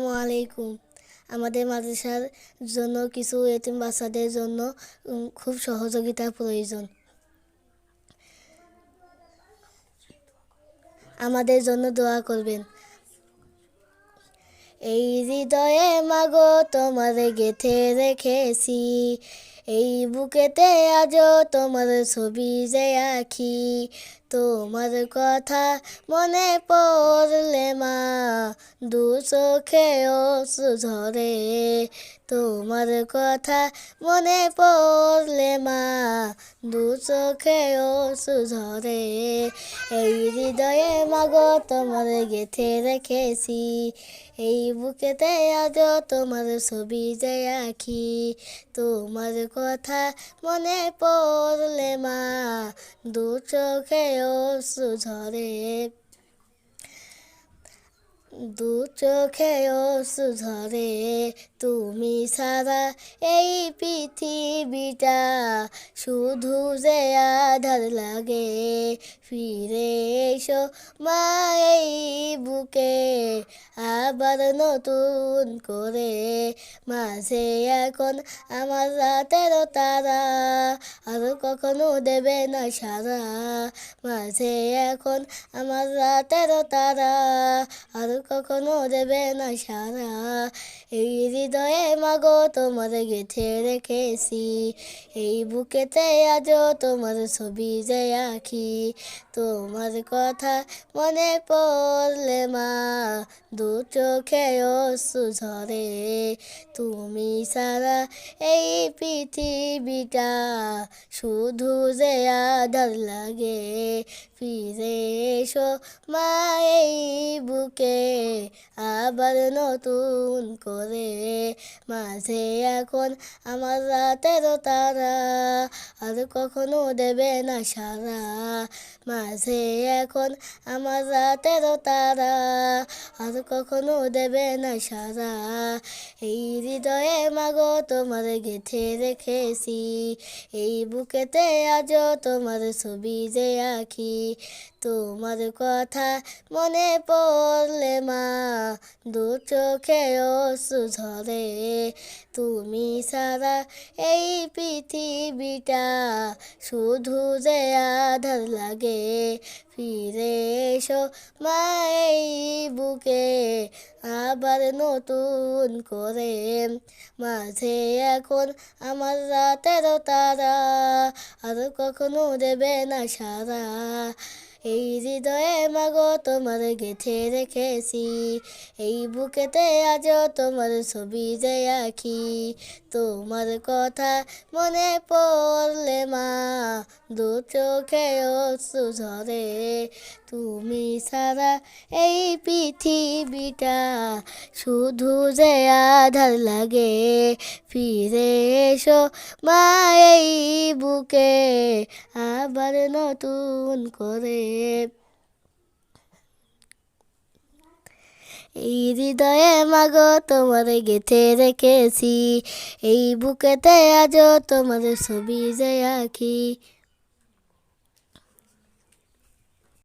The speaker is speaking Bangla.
আসসালামু আলাইকুম। আমাদের মাদ্রাসার জন্য কিছু এতিম বাচ্চাদের জন্য খুব সহযোগিতার প্রয়োজন। আমাদের জন্য দোয়া করবেন। এই হৃদয়ে মাগো তোমার গেথে রেখেছি, এই বুকেতে আজও তোমার ছবি যে আঁকি তোমার কথা মনে পড়লে মা দু চোখে ওসু ঝরে তোমার কথা মনে পড়লে মা দু চোখে ঝরে এই হৃদয়ে মাগো তোমার গেথে রেখেছি, এই বুকেতে আজও তোমার ছবি যে আঁকি। তোমার কথা মনে পড়লে মা দু চোখে ওসু ঝরে দু চোখে ওসু ঝরে তুমি সারা এই পৃথিবীটা। শুধু যে আধার লাগে, ফিরে এসো মা এই বুকে। আবার নতুন করে মাঝে এখন আমার রাতের তারা। আর কখনো দেবে না সারা, মাঝে এখন আমার রাতের তারা। আর কখনো দেবে না সারা এই হৃদয়ে মাগো তোমার গেথে রেখেছি এই বুকেতে আজও তোমার ছবি যে আঁকি তোমার কথা মনে পড়লে মা দু চোখে ওসু ঝরে তুমি সারা এই পৃথিবীটা শুধু যে আধার লাগে ফিরে এসো মা এই বুকে আবার নতুন করে। মাঝে এখন আমার রাতের তারা, আর কখনো দেবে না সারা। মাঝে এখন আমার রাতের তারা, আর কখনো দেবে না সারা। এই হৃদয়ে মাগো তোমার গেথে রেখেছি, এই বুকেতে আজও তোমার ছবি যে আঁকি। তোমার কথা মনে পড়লে মা, দু চোখে ওসু ঝরে। তুমি সারা এই পৃথিবীটা শুধু যে আধার লাগে। ফিরে এসো মা এই বুকে আবার নতুন করে। মাঝে এখন আমার রাতের তারা, আর কখনো দেবে না সারা। এই হৃদয়ে মাগো তোমার গেথে রেখেছি। এই বুকেতে আজ তোমার ছবি যে আঁকি। তোমার কথা মনে পড়লে মা দু চোখে ওসু ঝরে তুমি সারা এই পৃথিবীটা শুধু যে আধার লাগে। ফিরে এসো মা এই বুকে আবার নতুন করে। এই হৃদয়ে মাগো তোমার গেথে রেখেছি, এই বুকেতে আজও তোমার ছবি যে আঁকি।